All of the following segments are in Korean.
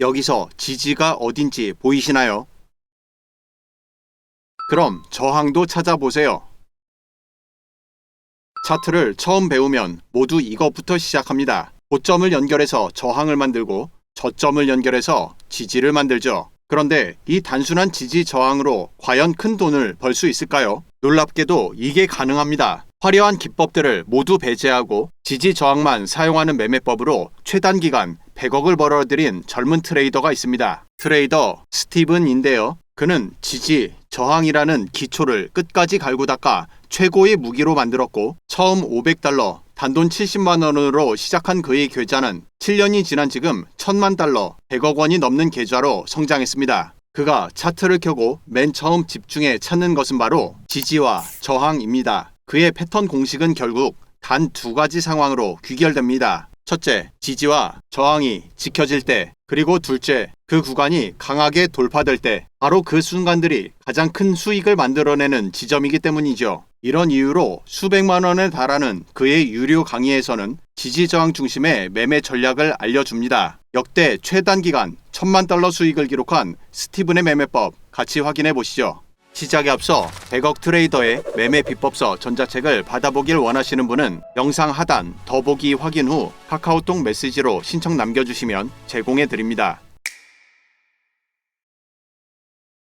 여기서 지지가 어딘지 보이시나요? 그럼 저항도 찾아보세요. 차트를 처음 배우면 모두 이것부터 시작합니다. 고점을 연결해서 저항을 만들고 저점을 연결해서 지지를 만들죠. 그런데 이 단순한 지지 저항으로 과연 큰 돈을 벌 수 있을까요? 놀랍게도 이게 가능합니다. 화려한 기법들을 모두 배제하고 지지 저항만 사용하는 매매법으로 최단 기간 100억을 벌어들인 젊은 트레이더가 있습니다. 트레이더 스티븐인데요. 그는 지지, 저항이라는 기초를 끝까지 갈고 닦아 최고의 무기로 만들었고 처음 500달러, 단돈 70만 원으로 시작한 그의 계좌는 7년이 지난 지금 1000만 달러, 100억 원이 넘는 계좌로 성장했습니다. 그가 차트를 켜고 맨 처음 집중해 찾는 것은 바로 지지와 저항입니다. 그의 패턴 공식은 결국 단 두 가지 상황으로 귀결됩니다. 첫째, 지지와 저항이 지켜질 때, 그리고 둘째, 그 구간이 강하게 돌파될 때, 바로 그 순간들이 가장 큰 수익을 만들어내는 지점이기 때문이죠. 이런 이유로 수백만 원에 달하는 그의 유료 강의에서는 지지 저항 중심의 매매 전략을 알려줍니다. 역대 최단 기간 천만 달러 수익을 기록한 스티븐의 매매법 같이 확인해 보시죠. 시작에 앞서 100억 트레이더의 매매 비법서 전자책을 받아보길 원하시는 분은 영상 하단 더보기 확인 후 카카오톡 메시지로 신청 남겨주시면 제공해 드립니다.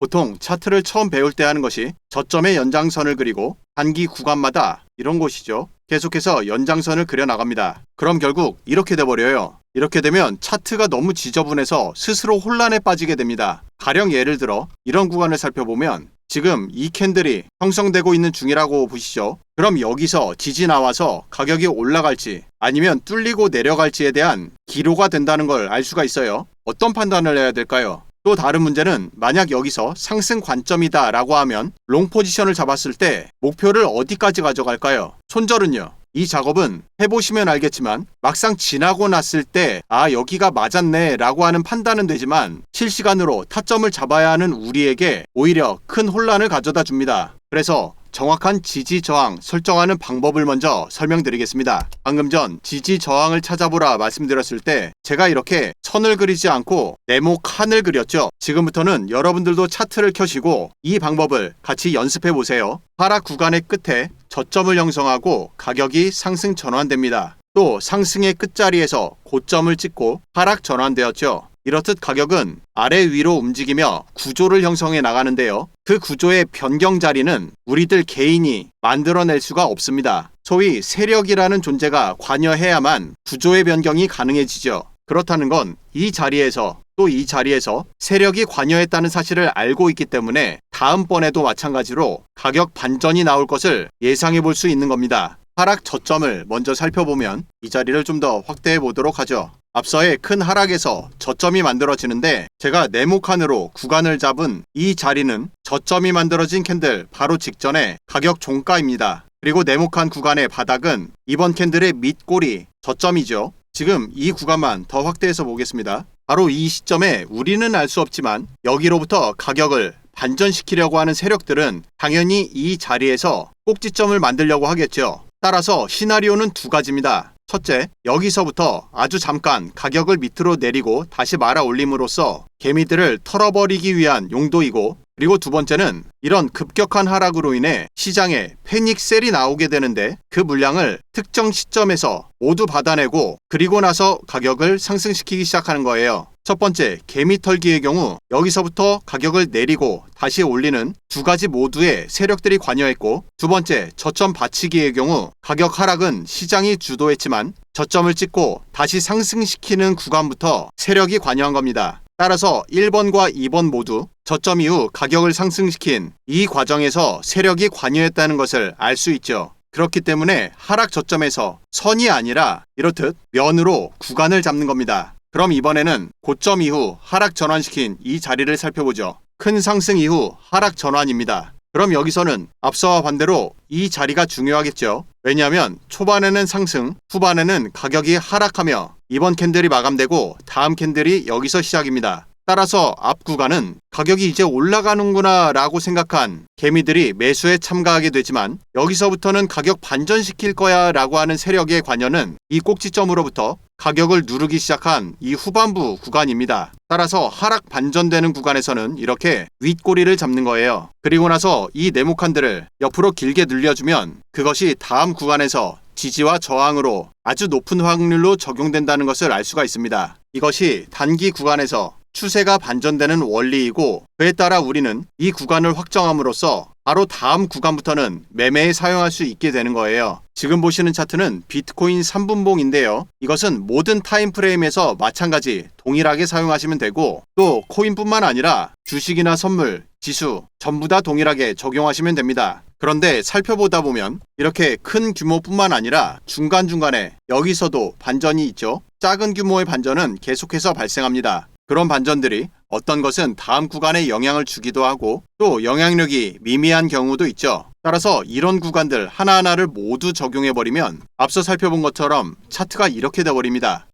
보통 차트를 처음 배울 때 하는 것이 저점의 연장선을 그리고 단기 구간마다 이런 곳이죠. 계속해서 연장선을 그려 나갑니다. 그럼 결국 이렇게 돼버려요. 이렇게 되면 차트가 너무 지저분해서 스스로 혼란에 빠지게 됩니다. 가령 예를 들어 이런 구간을 살펴보면 지금 이 캔들이 형성되고 있는 중이라고 보시죠. 그럼 여기서 지지 나와서 가격이 올라갈지 아니면 뚫리고 내려갈지에 대한 기로가 된다는 걸 알 수가 있어요. 어떤 판단을 해야 될까요? 또 다른 문제는 만약 여기서 상승 관점이다 라고 하면 롱 포지션을 잡았을 때 목표를 어디까지 가져갈까요? 손절은요? 이 작업은 해보시면 알겠지만 막상 지나고 났을 때 아 여기가 맞았네 라고 하는 판단은 되지만 실시간으로 타점을 잡아야 하는 우리에게 오히려 큰 혼란을 가져다 줍니다. 그래서 정확한 지지 저항 설정하는 방법을 먼저 설명드리겠습니다. 방금 전 지지 저항을 찾아보라 말씀드렸을 때 제가 이렇게 선을 그리지 않고 네모 칸을 그렸죠. 지금부터는 여러분들도 차트를 켜시고 이 방법을 같이 연습해 보세요. 하락 구간의 끝에 저점을 형성하고 가격이 상승 전환됩니다. 또 상승의 끝자리에서 고점을 찍고 하락 전환되었죠. 이렇듯 가격은 아래 위로 움직이며 구조를 형성해 나가는데요. 그 구조의 변경 자리는 우리들 개인이 만들어낼 수가 없습니다. 소위 세력이라는 존재가 관여해야만 구조의 변경이 가능해지죠. 그렇다는 건 이 자리에서 또 이 자리에서 세력이 관여했다는 사실을 알고 있기 때문에 다음번에도 마찬가지로 가격 반전이 나올 것을 예상해 볼 수 있는 겁니다. 하락 저점을 먼저 살펴보면 이 자리를 좀 더 확대해 보도록 하죠. 앞서의 큰 하락에서 저점이 만들어지는데 제가 네모칸으로 구간을 잡은 이 자리는 저점이 만들어진 캔들 바로 직전에 가격 종가입니다. 그리고 네모칸 구간의 바닥은 이번 캔들의 밑골이 저점이죠. 지금 이 구간만 더 확대해서 보겠습니다. 바로 이 시점에 우리는 알 수 없지만 여기로부터 가격을 반전시키려고 하는 세력들은 당연히 이 자리에서 꼭지점을 만들려고 하겠죠. 따라서 시나리오는 두 가지입니다. 첫째, 여기서부터 아주 잠깐 가격을 밑으로 내리고 다시 말아 올림으로써 개미들을 털어버리기 위한 용도이고 그리고 두 번째는 이런 급격한 하락으로 인해 시장에 패닉셀이 나오게 되는데 그 물량을 특정 시점에서 모두 받아내고 그리고 나서 가격을 상승시키기 시작하는 거예요. 첫 번째, 개미 털기의 경우 여기서부터 가격을 내리고 다시 올리는 두 가지 모두의 세력들이 관여했고 두 번째, 저점 받치기의 경우 가격 하락은 시장이 주도했지만 저점을 찍고 다시 상승시키는 구간부터 세력이 관여한 겁니다. 따라서 1번과 2번 모두 저점 이후 가격을 상승시킨 이 과정에서 세력이 관여했다는 것을 알 수 있죠. 그렇기 때문에 하락 저점에서 선이 아니라 이렇듯 면으로 구간을 잡는 겁니다. 그럼 이번에는 고점 이후 하락 전환시킨 이 자리를 살펴보죠. 큰 상승 이후 하락 전환입니다. 그럼 여기서는 앞서와 반대로 이 자리가 중요하겠죠. 왜냐하면 초반에는 상승, 후반에는 가격이 하락하며 이번 캔들이 마감되고 다음 캔들이 여기서 시작입니다. 따라서 앞 구간은 가격이 이제 올라가는구나 라고 생각한 개미들이 매수에 참가하게 되지만 여기서부터는 가격 반전시킬 거야 라고 하는 세력의 관여는 이 꼭지점으로부터 가격을 누르기 시작한 이 후반부 구간입니다. 따라서 하락 반전되는 구간에서는 이렇게 윗꼬리를 잡는 거예요. 그리고 나서 이 네모칸들을 옆으로 길게 늘려주면 그것이 다음 구간에서 지지와 저항으로 아주 높은 확률로 적용된다는 것을 알 수가 있습니다. 이것이 단기 구간에서 추세가 반전되는 원리이고 그에 따라 우리는 이 구간을 확정함으로써 바로 다음 구간부터는 매매에 사용할 수 있게 되는 거예요. 지금 보시는 차트는 비트코인 3분봉인데요. 이것은 모든 타임프레임에서 마찬가지 동일하게 사용하시면 되고 또 코인뿐만 아니라 주식이나 선물, 지수 전부 다 동일하게 적용하시면 됩니다. 그런데 살펴보다 보면 이렇게 큰 규모뿐만 아니라 중간중간에 여기서도 반전이 있죠. 작은 규모의 반전은 계속해서 발생합니다. 그런 반전들이 어떤 것은 다음 구간에 영향을 주기도 하고 또 영향력이 미미한 경우도 있죠. 따라서 이런 구간들 하나하나를 모두 적용해버리면 앞서 살펴본 것처럼 차트가 이렇게 돼버립니다.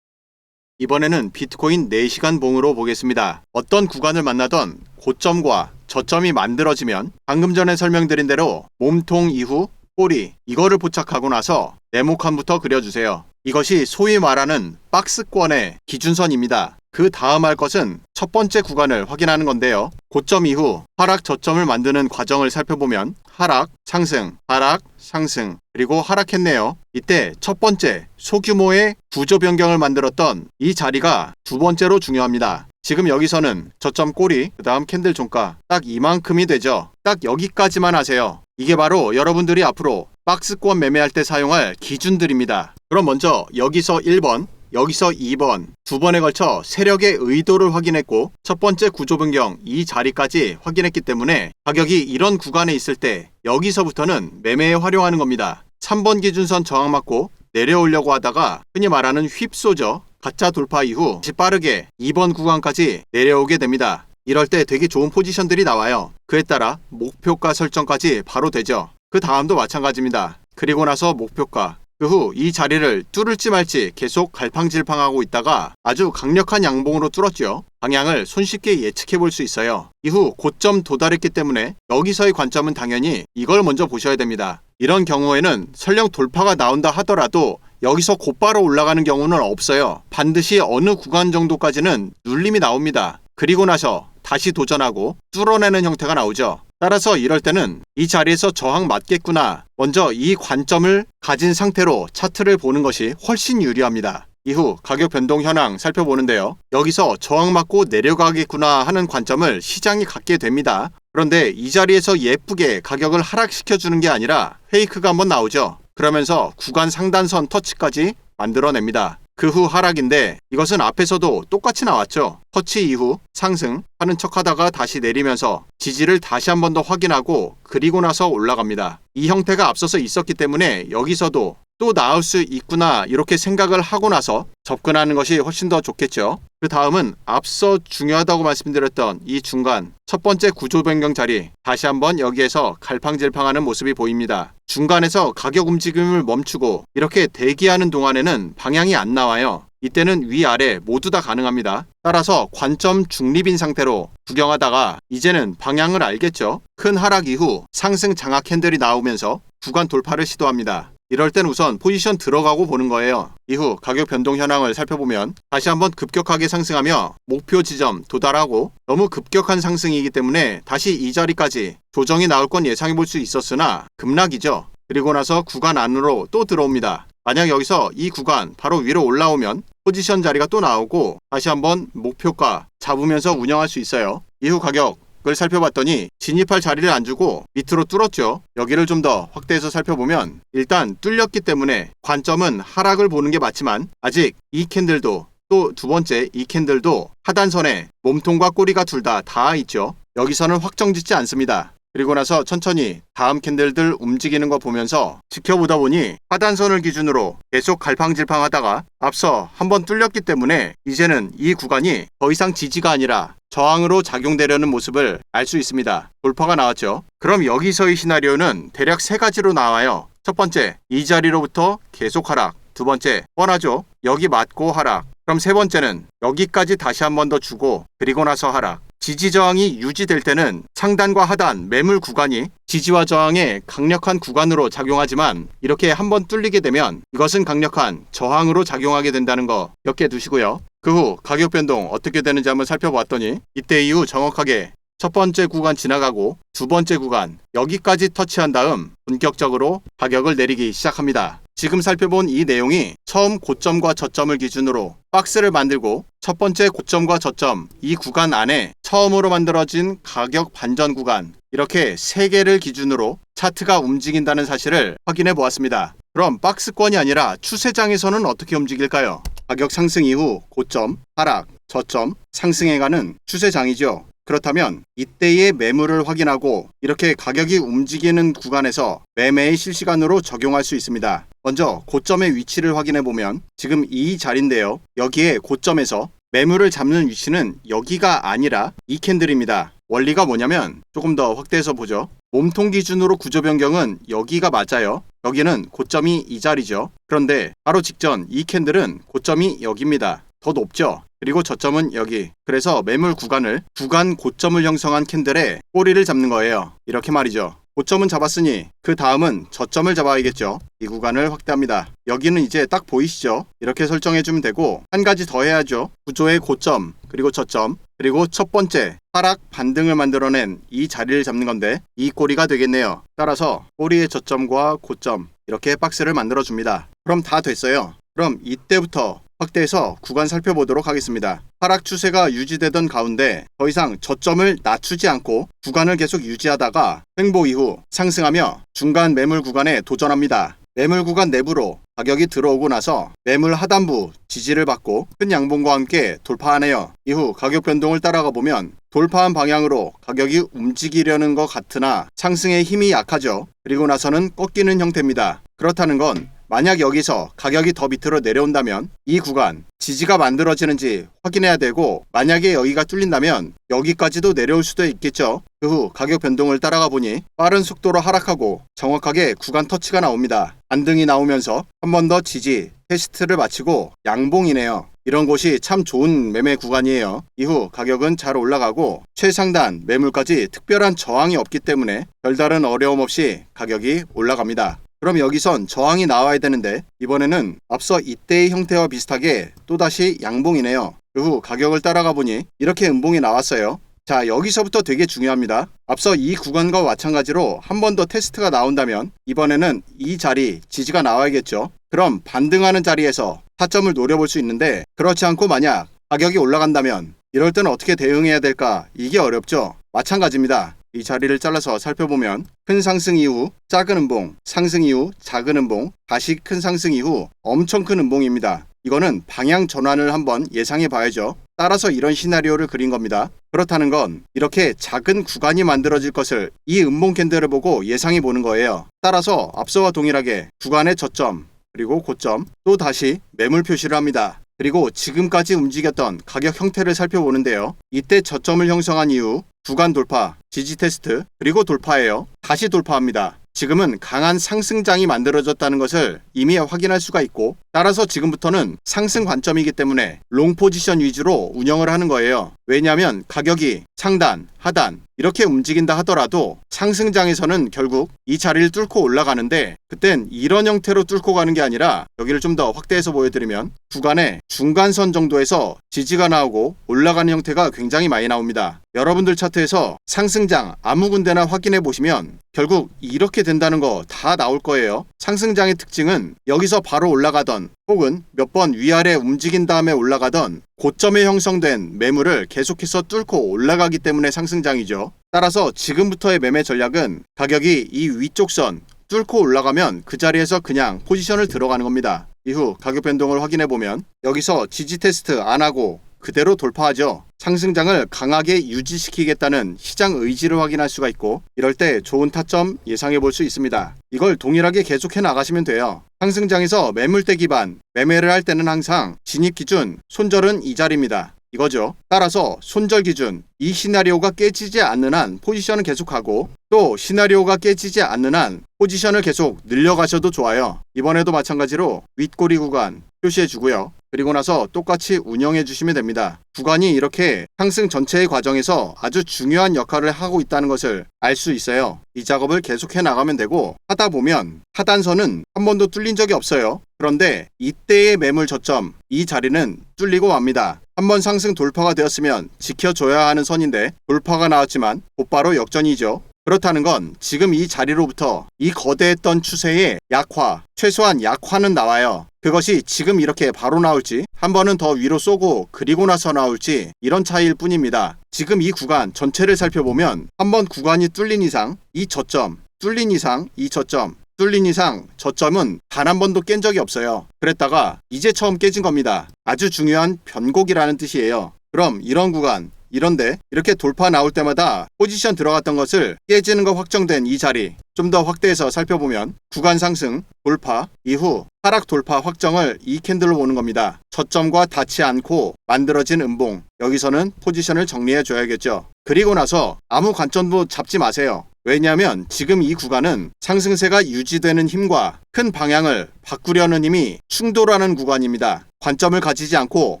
이번에는 비트코인 4시간 봉으로 보겠습니다. 어떤 구간을 만나던 고점과 저점이 만들어지면 방금 전에 설명드린 대로 몸통 이후 꼬리 이거를 포착하고 나서 네모칸부터 그려주세요. 이것이 소위 말하는 박스권의 기준선입니다. 그 다음 할 것은 첫 번째 구간을 확인하는 건데요. 고점 이후 하락 저점을 만드는 과정을 살펴보면 하락, 상승, 하락, 상승, 그리고 하락했네요. 이때 첫 번째 소규모의 구조 변경을 만들었던 이 자리가 두 번째로 중요합니다. 지금 여기서는 저점 꼬리, 그 다음 캔들 종가 딱 이만큼이 되죠. 딱 여기까지만 하세요. 이게 바로 여러분들이 앞으로 박스권 매매할 때 사용할 기준들입니다. 그럼 먼저 여기서 1번, 여기서 2번 두 번에 걸쳐 세력의 의도를 확인했고 첫 번째 구조 변경 이 자리까지 확인했기 때문에 가격이 이런 구간에 있을 때 여기서부터는 매매에 활용하는 겁니다. 3번 기준선 저항 맞고 내려오려고 하다가 흔히 말하는 휩쏘죠. 가짜 돌파 이후 다시 빠르게 2번 구간까지 내려오게 됩니다. 이럴 때 되게 좋은 포지션들이 나와요. 그에 따라 목표가 설정까지 바로 되죠. 그 다음도 마찬가지입니다. 그리고 나서 목표가 그 후 이 자리를 뚫을지 말지 계속 갈팡질팡하고 있다가 아주 강력한 양봉으로 뚫었죠. 방향을 손쉽게 예측해 볼 수 있어요. 이후 고점 도달했기 때문에 여기서의 관점은 당연히 이걸 먼저 보셔야 됩니다. 이런 경우에는 설령 돌파가 나온다 하더라도 여기서 곧바로 올라가는 경우는 없어요. 반드시 어느 구간 정도까지는 눌림이 나옵니다. 그리고 나서 다시 도전하고 뚫어내는 형태가 나오죠. 따라서 이럴 때는 이 자리에서 저항 맞겠구나. 먼저 이 관점을 가진 상태로 차트를 보는 것이 훨씬 유리합니다. 이후 가격 변동 현황 살펴보는데요. 여기서 저항 맞고 내려가겠구나 하는 관점을 시장이 갖게 됩니다. 그런데 이 자리에서 예쁘게 가격을 하락시켜 주는 게 아니라 페이크가 한번 나오죠. 그러면서 구간 상단선 터치까지 만들어냅니다. 그 후 하락인데 이것은 앞에서도 똑같이 나왔죠. 터치 이후 상승 하는 척 하다가 다시 내리면서 지지를 다시 한 번 더 확인하고 그리고 나서 올라갑니다. 이 형태가 앞서서 있었기 때문에 여기서도 또 나올 수 있구나 이렇게 생각을 하고 나서 접근하는 것이 훨씬 더 좋겠죠. 그 다음은 앞서 중요하다고 말씀드렸던 이 중간 첫 번째 구조 변경 자리 다시 한번 여기에서 갈팡질팡하는 모습이 보입니다. 중간에서 가격 움직임을 멈추고 이렇게 대기하는 동안에는 방향이 안 나와요. 이때는 위아래 모두 다 가능합니다. 따라서 관점 중립인 상태로 구경하다가 이제는 방향을 알겠죠. 큰 하락 이후 상승 장악 캔들이 나오면서 구간 돌파를 시도합니다. 이럴 땐 우선 포지션 들어가고 보는 거예요. 이후 가격 변동 현황을 살펴보면 다시 한번 급격하게 상승하며 목표 지점 도달하고 너무 급격한 상승이기 때문에 다시 이 자리까지 조정이 나올 건 예상해 볼 수 있었으나 급락이죠. 그리고 나서 구간 안으로 또 들어옵니다. 만약 여기서 이 구간 바로 위로 올라오면 포지션 자리가 또 나오고 다시 한번 목표가 잡으면서 운영할 수 있어요. 이후 가격 을 살펴봤더니 진입할 자리를 안 주고 밑으로 뚫었죠. 여기를 좀 더 확대해서 살펴보면 일단 뚫렸기 때문에 관점은 하락을 보는 게 맞지만 아직 이 캔들도 또 두 번째 이 캔들도 하단선에 몸통과 꼬리가 둘 다 닿아 있죠. 여기서는 확정 짓지 않습니다. 그리고 나서 천천히 다음 캔들들 움직이는 거 보면서 지켜보다 보니 하단선을 기준으로 계속 갈팡질팡 하다가 앞서 한번 뚫렸기 때문에 이제는 이 구간이 더 이상 지지가 아니라 저항으로 작용되려는 모습을 알 수 있습니다. 돌파가 나왔죠. 그럼 여기서의 시나리오는 대략 세 가지로 나와요. 첫 번째, 이 자리로부터 계속 하락. 두 번째, 뻔하죠. 여기 맞고 하락. 그럼 세 번째는 여기까지 다시 한 번 더 주고 그리고 나서 하락. 지지 저항이 유지될 때는 상단과 하단 매물 구간이 지지와 저항의 강력한 구간으로 작용하지만 이렇게 한번 뚫리게 되면 이것은 강력한 저항으로 작용하게 된다는 거 기억해 두시고요. 그 후 가격 변동 어떻게 되는지 한번 살펴봤더니 이때 이후 정확하게 첫 번째 구간 지나가고 두 번째 구간 여기까지 터치한 다음 본격적으로 가격을 내리기 시작합니다. 지금 살펴본 이 내용이 처음 고점과 저점을 기준으로 박스를 만들고 첫 번째 고점과 저점 이 구간 안에 처음으로 만들어진 가격 반전 구간 이렇게 세 개를 기준으로 차트가 움직인다는 사실을 확인해 보았습니다. 그럼 박스권이 아니라 추세장에서는 어떻게 움직일까요? 가격 상승 이후 고점, 하락, 저점, 상승해가는 추세장이죠. 그렇다면 이때의 매물을 확인하고 이렇게 가격이 움직이는 구간에서 매매의 실시간으로 적용할 수 있습니다. 먼저 고점의 위치를 확인해 보면 지금 이 자리인데요. 여기에 고점에서 매물을 잡는 위치는 여기가 아니라 이 캔들입니다. 원리가 뭐냐면 조금 더 확대해서 보죠. 몸통 기준으로 구조 변경은 여기가 맞아요. 여기는 고점이 이 자리죠. 그런데 바로 직전 이 캔들은 고점이 여기입니다. 더 높죠? 그리고 저점은 여기. 그래서 매물 구간을 구간 고점을 형성한 캔들의 꼬리를 잡는 거예요. 이렇게 말이죠. 고점은 잡았으니 그 다음은 저점을 잡아야겠죠. 이 구간을 확대합니다. 여기는 이제 딱 보이시죠? 이렇게 설정해주면 되고 한 가지 더 해야죠. 구조의 고점 그리고 저점 그리고 첫 번째 하락 반등을 만들어낸 이 자리를 잡는 건데 이 꼬리가 되겠네요. 따라서 꼬리의 저점과 고점 이렇게 박스를 만들어 줍니다. 그럼 다 됐어요. 그럼 이때부터 확대해서 구간 살펴보도록 하겠습니다. 하락 추세가 유지되던 가운데 더 이상 저점을 낮추지 않고 구간을 계속 유지하다가 횡보 이후 상승하며 중간 매물 구간에 도전합니다. 매물 구간 내부로 가격이 들어오고 나서 매물 하단부 지지를 받고 큰 양봉과 함께 돌파하네요. 이후 가격 변동을 따라가 보면 돌파한 방향으로 가격이 움직이려는 것 같으나 상승의 힘이 약하죠. 그리고 나서는 꺾이는 형태입니다. 그렇다는 건 만약 여기서 가격이 더 밑으로 내려온다면 이 구간 지지가 만들어지는지 확인해야 되고 만약에 여기가 뚫린다면 여기까지도 내려올 수도 있겠죠. 그 후 가격 변동을 따라가 보니 빠른 속도로 하락하고 정확하게 구간 터치가 나옵니다. 반등이 나오면서 한 번 더 지지 테스트를 마치고 양봉이네요. 이런 곳이 참 좋은 매매 구간이에요. 이후 가격은 잘 올라가고 최상단 매물까지 특별한 저항이 없기 때문에 별다른 어려움 없이 가격이 올라갑니다. 그럼 여기선 저항이 나와야 되는데 이번에는 앞서 이때의 형태와 비슷하게 또다시 양봉이네요. 그 후 가격을 따라가 보니 이렇게 음봉이 나왔어요. 자 여기서부터 되게 중요합니다. 앞서 이 구간과 마찬가지로 한 번 더 테스트가 나온다면 이번에는 이 자리 지지가 나와야겠죠. 그럼 반등하는 자리에서 타점을 노려볼 수 있는데 그렇지 않고 만약 가격이 올라간다면 이럴 때는 어떻게 대응해야 될까 이게 어렵죠. 마찬가지입니다. 이 자리를 잘라서 살펴보면 큰 상승 이후 작은 음봉, 상승 이후 작은 음봉, 다시 큰 상승 이후 엄청 큰 음봉입니다. 이거는 방향 전환을 한번 예상해 봐야죠. 따라서 이런 시나리오를 그린 겁니다. 그렇다는 건 이렇게 작은 구간이 만들어질 것을 이 음봉 캔들을 보고 예상해 보는 거예요. 따라서 앞서와 동일하게 구간의 저점 그리고 고점 또 다시 매물 표시를 합니다. 그리고 지금까지 움직였던 가격 형태를 살펴보는데요. 이때 저점을 형성한 이후 구간 돌파, 지지 테스트, 그리고 돌파예요. 다시 돌파합니다. 지금은 강한 상승장이 만들어졌다는 것을 이미 확인할 수가 있고 따라서 지금부터는 상승 관점이기 때문에 롱 포지션 위주로 운영을 하는 거예요. 왜냐하면 가격이 상단, 하단 이렇게 움직인다 하더라도 상승장에서는 결국 이 자리를 뚫고 올라가는데 그땐 이런 형태로 뚫고 가는 게 아니라 여기를 좀 더 확대해서 보여드리면 구간의 중간선 정도에서 지지가 나오고 올라가는 형태가 굉장히 많이 나옵니다. 여러분들 차트에서 상승장 아무 군데나 확인해 보시면 결국 이렇게 된다는 거 다 나올 거예요. 상승장의 특징은 여기서 바로 올라가던 혹은 몇 번 위아래 움직인 다음에 올라가던 고점에 형성된 매물을 계속해서 뚫고 올라가기 때문에 상승장이죠. 따라서 지금부터의 매매 전략은 가격이 이 위쪽 선 뚫고 올라가면 그 자리에서 그냥 포지션을 들어가는 겁니다. 이후 가격 변동을 확인해 보면 여기서 지지 테스트 안 하고 그대로 돌파하죠. 상승장을 강하게 유지시키겠다는 시장 의지를 확인할 수가 있고 이럴 때 좋은 타점 예상해 볼 수 있습니다. 이걸 동일하게 계속해 나가시면 돼요. 상승장에서 매물대 기반 매매를 할 때는 항상 진입 기준 손절은 이 자리입니다. 이거죠. 따라서 손절 기준 이 시나리오가 깨지지 않는 한 포지션은 계속하고 또 시나리오가 깨지지 않는 한 포지션을 계속 늘려가셔도 좋아요. 이번에도 마찬가지로 윗꼬리 구간 표시해 주고요. 그리고 나서 똑같이 운영해 주시면 됩니다. 구간이 이렇게 상승 전체의 과정에서 아주 중요한 역할을 하고 있다는 것을 알 수 있어요. 이 작업을 계속해 나가면 되고 하다 보면 하단선은 한 번도 뚫린 적이 없어요. 그런데 이때의 매물 저점 이 자리는 뚫리고 맙니다. 한번 상승 돌파가 되었으면 지켜줘야 하는 선인데 돌파가 나왔지만 곧바로 역전이죠. 그렇다는 건 지금 이 자리로부터 이 거대했던 추세의 약화, 최소한 약화는 나와요. 그것이 지금 이렇게 바로 나올지 한 번은 더 위로 쏘고 그리고 나서 나올지 이런 차이일 뿐입니다. 지금 이 구간 전체를 살펴보면 한 번 구간이 뚫린 이상 이 저점, 뚫린 이상 이 저점, 뚫린 이상 저점은 단 한 번도 깬 적이 없어요. 그랬다가 이제 처음 깨진 겁니다. 아주 중요한 변곡이라는 뜻이에요. 그럼 이런 구간 이런데 이렇게 돌파 나올 때마다 포지션 들어갔던 것을 깨지는 거 확정된 이 자리 좀 더 확대해서 살펴보면 구간 상승 돌파 이후 하락 돌파 확정을 이 캔들로 보는 겁니다. 저점과 닿지 않고 만들어진 음봉 여기서는 포지션을 정리해 줘야겠죠. 그리고 나서 아무 관점도 잡지 마세요. 왜냐하면 지금 이 구간은 상승세가 유지되는 힘과 큰 방향을 바꾸려는 힘이 충돌하는 구간입니다. 관점을 가지지 않고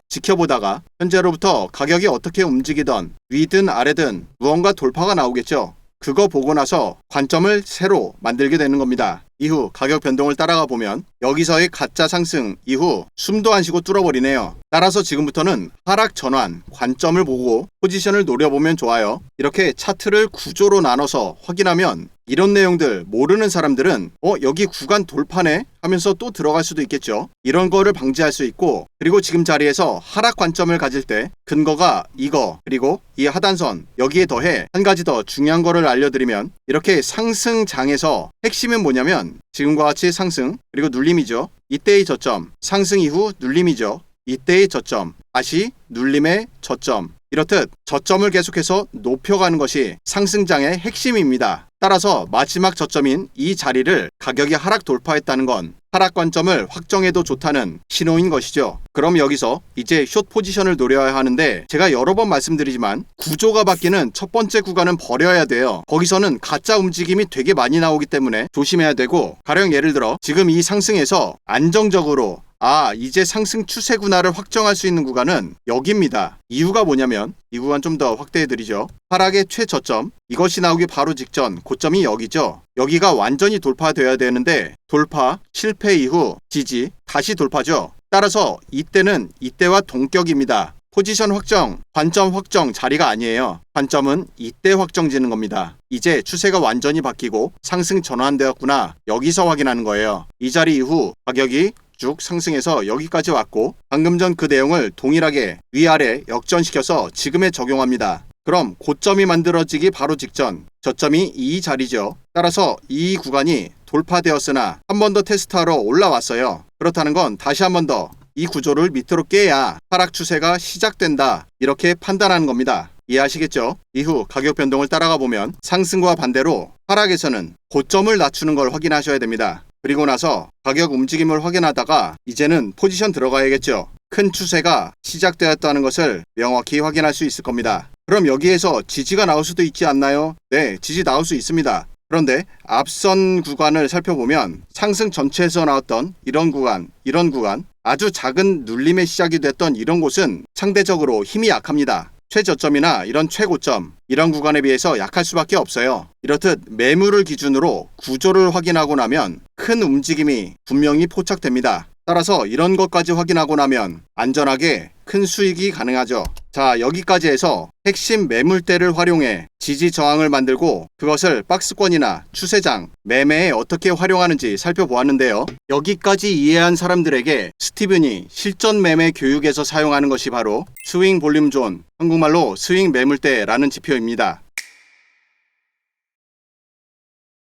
지켜보다가 현재로부터 가격이 어떻게 움직이던 위든 아래든 무언가 돌파가 나오겠죠. 그거 보고 나서 관점을 새로 만들게 되는 겁니다. 이후 가격 변동을 따라가 보면 여기서의 가짜 상승 이후 숨도 안 쉬고 뚫어버리네요. 따라서 지금부터는 하락 전환 관점을 보고 포지션을 노려보면 좋아요. 이렇게 차트를 구조로 나눠서 확인하면 이런 내용들 모르는 사람들은 어 여기 구간 돌파네 하면서 또 들어갈 수도 있겠죠. 이런 거를 방지할 수 있고 그리고 지금 자리에서 하락 관점을 가질 때 근거가 이거 그리고 이 하단선 여기에 더해 한 가지 더 중요한 거를 알려드리면 이렇게 상승장에서 핵심은 뭐냐면 지금과 같이 상승 그리고 눌림이죠. 이때의 저점 상승 이후 눌림이죠. 이때의 저점 다시 눌림의 저점 이렇듯 저점을 계속해서 높여가는 것이 상승장의 핵심입니다. 따라서 마지막 저점인 이 자리를 가격이 하락 돌파했다는 건 하락 관점을 확정해도 좋다는 신호인 것이죠. 그럼 여기서 이제 숏 포지션을 노려야 하는데 제가 여러 번 말씀드리지만 구조가 바뀌는 첫 번째 구간은 버려야 돼요. 거기서는 가짜 움직임이 되게 많이 나오기 때문에 조심해야 되고 가령 예를 들어 지금 이 상승에서 안정적으로 아, 이제 상승 추세구나를 확정할 수 있는 구간은 여기입니다. 이유가 뭐냐면 이 구간 좀 더 확대해 드리죠. 하락의 최저점 이것이 나오기 바로 직전 고점이 여기죠. 여기가 완전히 돌파돼야 되는데 돌파 실패 이후 지지 다시 돌파죠. 따라서 이때는 이때와 동격입니다. 포지션 확정, 관점 확정 자리가 아니에요. 관점은 이때 확정지는 겁니다. 이제 추세가 완전히 바뀌고 상승 전환되었구나. 여기서 확인하는 거예요. 이 자리 이후 가격이 쭉 상승해서 여기까지 왔고 방금 전 그 내용을 동일하게 위아래 역전시켜서 지금에 적용합니다. 그럼 고점이 만들어지기 바로 직전 저점이 이 자리죠. 따라서 이 구간이 돌파되었으나 한 번 더 테스트하러 올라왔어요. 그렇다는 건 다시 한 번 더 이 구조를 밑으로 깨야 하락 추세가 시작된다. 이렇게 판단하는 겁니다. 이해하시겠죠? 이후 가격 변동을 따라가 보면 상승과 반대로 하락에서는 고점을 낮추는 걸 확인하셔야 됩니다. 그리고 나서 가격 움직임을 확인하다가 이제는 포지션 들어가야겠죠. 큰 추세가 시작되었다는 것을 명확히 확인할 수 있을 겁니다. 그럼 여기에서 지지가 나올 수도 있지 않나요? 네, 지지 나올 수 있습니다. 그런데 앞선 구간을 살펴보면 상승 전체에서 나왔던 이런 구간, 이런 구간, 아주 작은 눌림의 시작이 됐던 이런 곳은 상대적으로 힘이 약합니다. 최저점이나 이런 최고점, 이런 구간에 비해서 약할 수밖에 없어요. 이렇듯 매물을 기준으로 구조를 확인하고 나면 큰 움직임이 분명히 포착됩니다. 따라서 이런 것까지 확인하고 나면 안전하게 큰 수익이 가능하죠. 자, 여기까지 해서 핵심 매물대를 활용해 지지 저항을 만들고 그것을 박스권이나 추세장, 매매에 어떻게 활용하는지 살펴보았는데요. 여기까지 이해한 사람들에게 스티븐이 실전 매매 교육에서 사용하는 것이 바로 스윙 볼륨 존, 한국말로 스윙 매물대라는 지표입니다.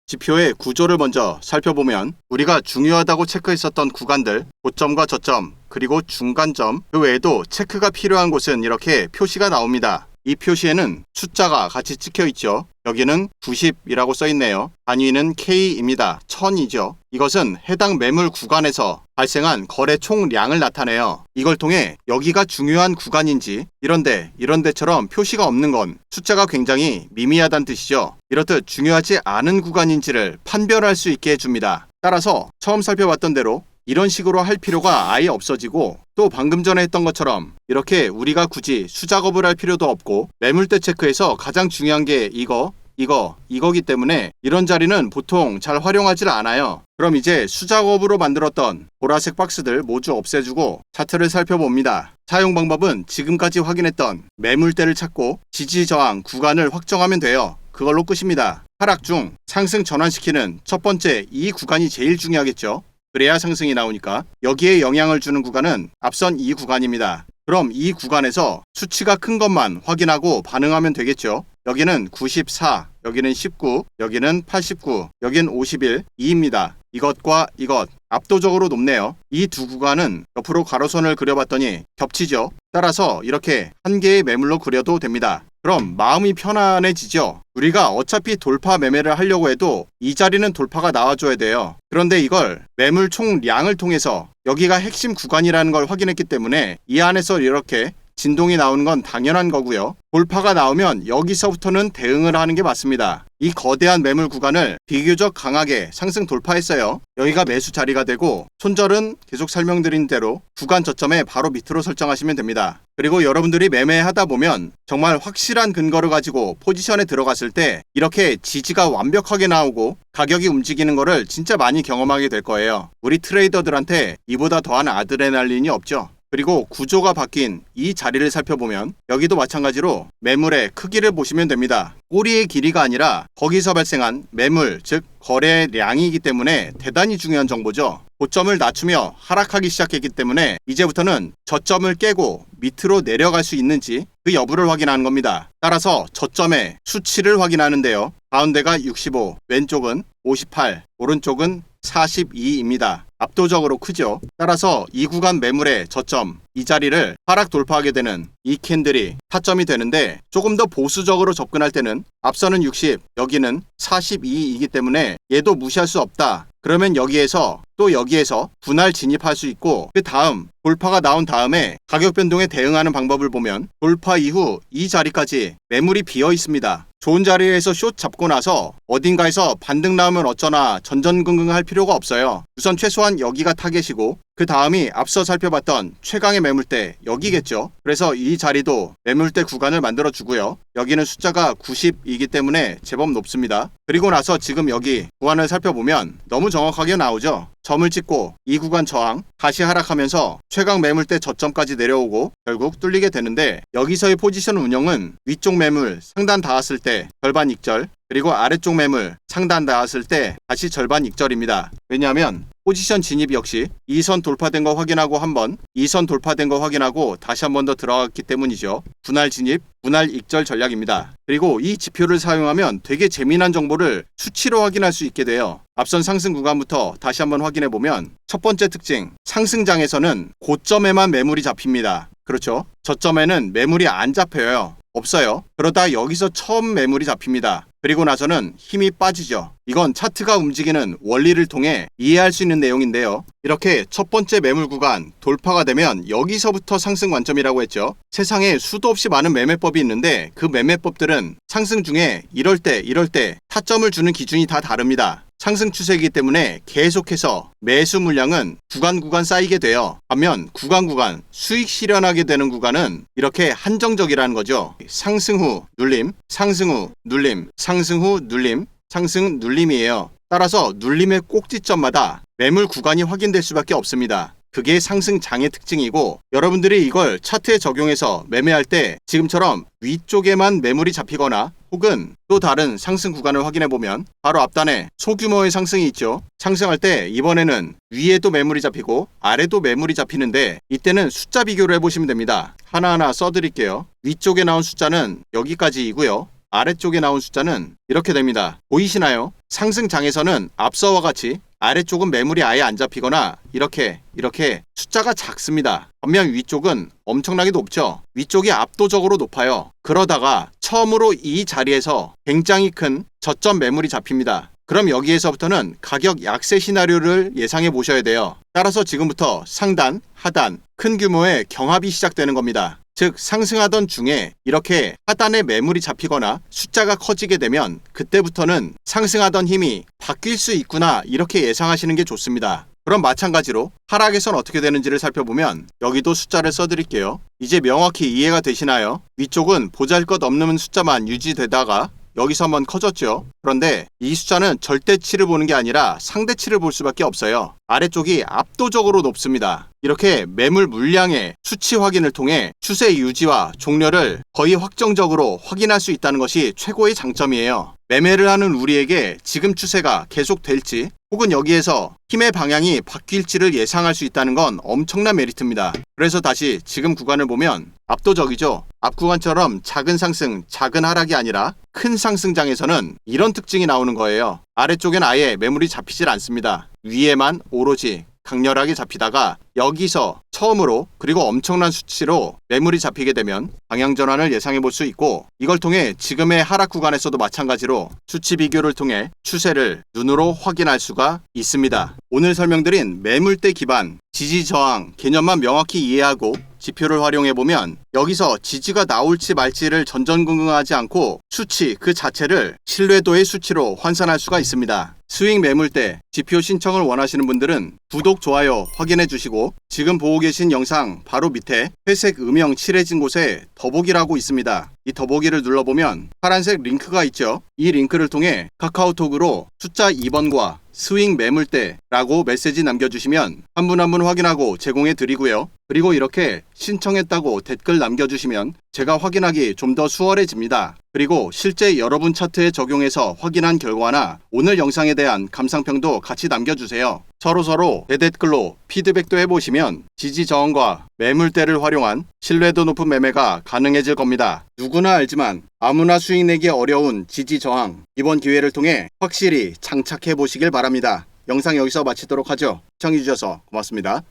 지표의 구조를 먼저 살펴보면 우리가 중요하다고 체크했었던 구간들, 고점과 저점, 그리고 중간점, 그 외에도 체크가 필요한 곳은 이렇게 표시가 나옵니다. 이 표시에는 숫자가 같이 찍혀 있죠. 여기는 90이라고 써 있네요. 단위는 K입니다. 1000이죠. 이것은 해당 매물 구간에서 발생한 거래 총량을 나타내요. 이걸 통해 여기가 중요한 구간인지 이런데 이런데처럼 표시가 없는 건 숫자가 굉장히 미미하다는 뜻이죠. 이렇듯 중요하지 않은 구간인지를 판별할 수 있게 해줍니다. 따라서 처음 살펴봤던 대로 이런 식으로 할 필요가 아예 없어지고 또 방금 전에 했던 것처럼 이렇게 우리가 굳이 수작업을 할 필요도 없고 매물대 체크에서 가장 중요한 게 이거 이거 이거기 때문에 이런 자리는 보통 잘 활용하질 않아요. 그럼 이제 수작업으로 만들었던 보라색 박스들 모두 없애주고 차트를 살펴봅니다. 사용 방법은 지금까지 확인했던 매물대를 찾고 지지 저항 구간을 확정하면 돼요. 그걸로 끝입니다. 하락 중 상승 전환시키는 첫 번째 이 구간이 제일 중요하겠죠. 그래야 상승이 나오니까 여기에 영향을 주는 구간은 앞선 이 구간입니다. 그럼 이 구간에서 수치가 큰 것만 확인하고 반응하면 되겠죠. 여기는 94, 여기는 19, 여기는 89, 여기는 51, 2입니다. 이것과 이것 압도적으로 높네요. 이 두 구간은 옆으로 가로선을 그려봤더니 겹치죠. 따라서 이렇게 한 개의 매물로 그려도 됩니다. 그럼 마음이 편안해지죠. 우리가 어차피 돌파 매매를 하려고 해도 이 자리는 돌파가 나와줘야 돼요. 그런데 이걸 매물 총량을 통해서 여기가 핵심 구간이라는 걸 확인했기 때문에 이 안에서 이렇게 진동이 나오는 건 당연한 거고요. 돌파가 나오면 여기서부터는 대응을 하는 게 맞습니다. 이 거대한 매물 구간을 비교적 강하게 상승 돌파했어요. 여기가 매수 자리가 되고 손절은 계속 설명드린 대로 구간 저점에 바로 밑으로 설정하시면 됩니다. 그리고 여러분들이 매매하다 보면 정말 확실한 근거를 가지고 포지션에 들어갔을 때 이렇게 지지가 완벽하게 나오고 가격이 움직이는 거를 진짜 많이 경험하게 될 거예요. 우리 트레이더들한테 이보다 더한 아드레날린이 없죠. 그리고 구조가 바뀐 이 자리를 살펴보면 여기도 마찬가지로 매물의 크기를 보시면 됩니다. 꼬리의 길이가 아니라 거기서 발생한 매물, 즉 거래량이기 때문에 대단히 중요한 정보죠. 고점을 낮추며 하락하기 시작했기 때문에 이제부터는 저점을 깨고 밑으로 내려갈 수 있는지 그 여부를 확인하는 겁니다. 따라서 저점의 수치를 확인하는데요. 가운데가 65, 왼쪽은 58, 오른쪽은 42입니다. 압도적으로 크죠. 따라서 이 구간 매물의 저점, 이 자리를 하락 돌파하게 되는 이 캔들이 타점이 되는데 조금 더 보수적으로 접근할 때는 앞서는 60, 여기는 42이기 때문에 얘도 무시할 수 없다. 그러면 여기에서 또 여기에서 분할 진입할 수 있고 그 다음 돌파가 나온 다음에 가격 변동에 대응하는 방법을 보면 돌파 이후 이 자리까지 매물이 비어 있습니다. 좋은 자리에서 숏 잡고 나서 어딘가에서 반등 나오면 어쩌나 전전긍긍 할 필요가 없어요. 우선 최소한 여기가 타겟이고 그 다음이 앞서 살펴봤던 최강의 매물대 여기겠죠. 그래서 이 자리도 매물대 구간을 만들어 주고요. 여기는 숫자가 90이기 때문에 제법 높습니다. 그리고 나서 지금 여기 구간을 살펴보면 너무 정확하게 나오죠. 점을 찍고 이 구간 저항 다시 하락하면서 최강 매물대 저점까지 내려오고 결국 뚫리게 되는데 여기서의 포지션 운영은 위쪽 매물 상단 닿았을 때 절반 익절 그리고 아래쪽 매물 상단 닿았을 때 다시 절반 익절입니다. 왜냐하면 포지션 진입 역시 2선 돌파된 거 확인하고 한번 2선 돌파된 거 확인하고 다시 한 번 더 들어갔기 때문이죠. 분할 진입, 분할 익절 전략입니다. 그리고 이 지표를 사용하면 되게 재미난 정보를 수치로 확인할 수 있게 돼요. 앞선 상승 구간부터 다시 한번 확인해 보면 첫 번째 특징, 상승장에서는 고점에만 매물이 잡힙니다. 그렇죠. 저점에는 매물이 안 잡혀요. 없어요. 그러다 여기서 처음 매물이 잡힙니다. 그리고 나서는 힘이 빠지죠. 이건 차트가 움직이는 원리를 통해 이해할 수 있는 내용인데요. 이렇게 첫 번째 매물 구간 돌파가 되면 여기서부터 상승 관점이라고 했죠. 세상에 수도 없이 많은 매매법이 있는데 그 매매법들은 상승 중에 이럴 때 이럴 때 타점을 주는 기준이 다 다릅니다. 상승 추세이기 때문에 계속해서 매수 물량은 구간 구간 쌓이게 돼요. 반면 구간 구간 수익 실현하게 되는 구간은 이렇게 한정적이라는 거죠. 상승 후 눌림, 상승 후 눌림, 상승 후 눌림, 상승 눌림이에요. 따라서 눌림의 꼭지점마다 매물 구간이 확인될 수밖에 없습니다. 그게 상승 장의 특징이고 여러분들이 이걸 차트에 적용해서 매매할 때 지금처럼 위쪽에만 매물이 잡히거나 혹은 또 다른 상승 구간을 확인해 보면 바로 앞단에 소규모의 상승이 있죠. 상승할 때 이번에는 위에도 매물이 잡히고 아래도 매물이 잡히는데 이때는 숫자 비교를 해보시면 됩니다. 하나하나 써드릴게요. 위쪽에 나온 숫자는 여기까지이고요. 아래쪽에 나온 숫자는 이렇게 됩니다. 보이시나요? 상승장에서는 앞서와 같이 아래쪽은 매물이 아예 안 잡히거나 이렇게 이렇게 숫자가 작습니다. 반면 위쪽은 엄청나게 높죠. 위쪽이 압도적으로 높아요. 그러다가 처음으로 이 자리에서 굉장히 큰 저점 매물이 잡힙니다. 그럼 여기에서부터는 가격 약세 시나리오를 예상해 보셔야 돼요. 따라서 지금부터 상단, 하단, 큰 규모의 경합이 시작되는 겁니다. 즉 상승하던 중에 이렇게 하단에 매물이 잡히거나 숫자가 커지게 되면 그때부터는 상승하던 힘이 바뀔 수 있구나 이렇게 예상하시는 게 좋습니다. 그럼 마찬가지로 하락에선 어떻게 되는지를 살펴보면 여기도 숫자를 써드릴게요. 이제 명확히 이해가 되시나요? 위쪽은 보잘것 없는 숫자만 유지되다가 여기서 한번 커졌죠. 그런데 이 숫자는 절대치를 보는 게 아니라 상대치를 볼 수밖에 없어요. 아래쪽이 압도적으로 높습니다. 이렇게 매물 물량의 수치 확인을 통해 추세 유지와 종료를 거의 확정적으로 확인할 수 있다는 것이 최고의 장점이에요. 매매를 하는 우리에게 지금 추세가 계속 될지 혹은 여기에서 힘의 방향이 바뀔지를 예상할 수 있다는 건 엄청난 메리트입니다. 그래서 다시 지금 구간을 보면 압도적이죠. 앞 구간처럼 작은 상승, 작은 하락이 아니라 큰 상승장에서는 이런 특징이 나오는 거예요. 아래쪽엔 아예 매물이 잡히질 않습니다. 위에만 오로지 강렬하게 잡히다가 여기서 처음으로 그리고 엄청난 수치로 매물이 잡히게 되면 방향 전환을 예상해 볼 수 있고 이걸 통해 지금의 하락 구간에서도 마찬가지로 수치 비교를 통해 추세를 눈으로 확인할 수가 있습니다. 오늘 설명드린 매물대 기반 지지 저항 개념만 명확히 이해하고 지표를 활용해 보면 여기서 지지가 나올지 말지를 전전긍긍하지 않고 수치 그 자체를 신뢰도의 수치로 환산할 수가 있습니다. 스윙 매물대 지표 신청을 원하시는 분들은 구독, 좋아요 확인해 주시고 지금 보고 계신 영상 바로 밑에 회색 음영 칠해진 곳에 더보기라고 있습니다. 이 더보기를 눌러보면 파란색 링크가 있죠. 이 링크를 통해 카카오톡으로 숫자 2번과 스윙 매물대라고 메시지 남겨주시면 한 분 한 분 확인하고 제공해 드리고요. 그리고 이렇게 신청했다고 댓글 남겨주시면 제가 확인하기 좀 더 수월해집니다. 그리고 실제 여러분 차트에 적용해서 확인한 결과나 오늘 영상에 대한 감상평도 같이 남겨주세요. 서로서로 대댓글로 피드백도 해보시면 지지 저항과 매물대를 활용한 신뢰도 높은 매매가 가능해질 겁니다. 누구나 알지만 아무나 수익 내기 어려운 지지 저항 이번 기회를 통해 확실히 장착해 보시길 바랍니다. 영상 여기서 마치도록 하죠. 시청해주셔서 고맙습니다.